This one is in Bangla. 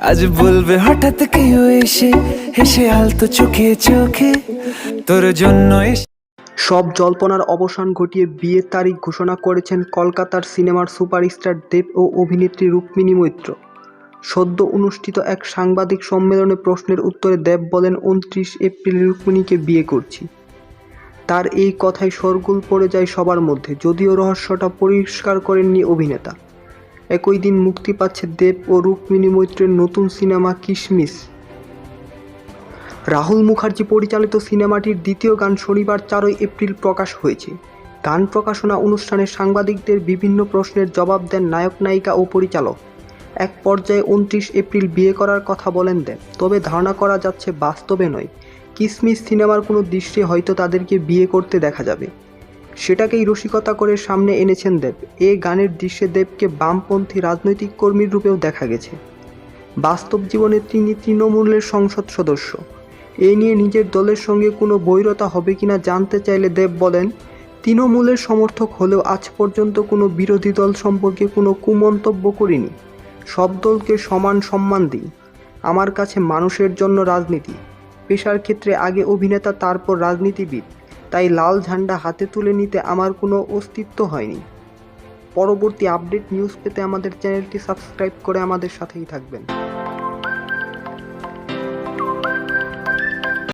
আজ বলবে, হঠাৎ কেউ এসে হেসে আলতো চোখে চোখে তোর জন্য সব জল্পনার অবসান ঘটিয়ে বিয়ের তারিখ ঘোষণা করেছেন কলকাতার সিনেমার সুপারস্টার দেব ও অভিনেত্রী রুক্মিণী মৈত্র। সদ্য অনুষ্ঠিত এক সাংবাদিক সম্মেলনে প্রশ্নের উত্তরে দেব বলেন, উনত্রিশ এপ্রিল রুক্মিণীকে বিয়ে করছি। তার এই কথায় শোরগোল পড়ে যায় সবার মধ্যে, যদিও রহস্যটা পরিষ্কার করেননি অভিনেতা। একই দিন মুক্তি পাচ্ছে দেব ও রুক্মিণী মৈত্রের নতুন সিনেমা কিশমিশ রাহুল মুখার্জি পরিচালিত সিনেমাটির দ্বিতীয় গান শনিবার চারই এপ্রিল প্রকাশ হয়েছে। গান প্রকাশনা অনুষ্ঠানে সাংবাদিকদের বিভিন্ন প্রশ্নের জবাব দেন নায়ক নায়িকা ও পরিচালক। এক পর্যায়ে উনত্রিশ এপ্রিল বিয়ে করার কথা বলেন দেব। তবে ধারণা করা যাচ্ছে বাস্তবে নয়। কিসমিস সিনেমার কোনো দৃশ্যে হয়তো তাদেরকে বিয়ে করতে দেখা যাবে। সেটাকেই রসিকতা করে সামনে এনেছেন দেব। এ গানের দৃশ্যে দেবকে বামপন্থী রাজনৈতিক কর্মীর রূপেও দেখা গেছে। বাস্তব জীবনে তিনি তৃণমূলের সংসদ সদস্য। এ নিয়ে নিজের দলের সঙ্গে কোনো বৈরতা হবে কিনা জানতে চাইলে দেব বলেন, তৃণমূলের সমর্থক হলেও আজ পর্যন্ত কোনো বিরোধী দল সম্পর্কে কোনো কুমন্তব্য করিনি। সব দলকে সমান সম্মান দিই। আমার কাছে মানুষের জন্য রাজনীতি। পেশার ক্ষেত্রে আগে অভিনেতা, তারপর রাজনীতিবিদ। তাই লাল ঝান্ডা হাতে তুলে নিতে আমার কোনো অস্তিত্ব হয়নি। পরবর্তী আপডেট নিউজ পেতে আমাদের চ্যানেলটি সাবস্ক্রাইব করে আমাদের সাথেই থাকবেন।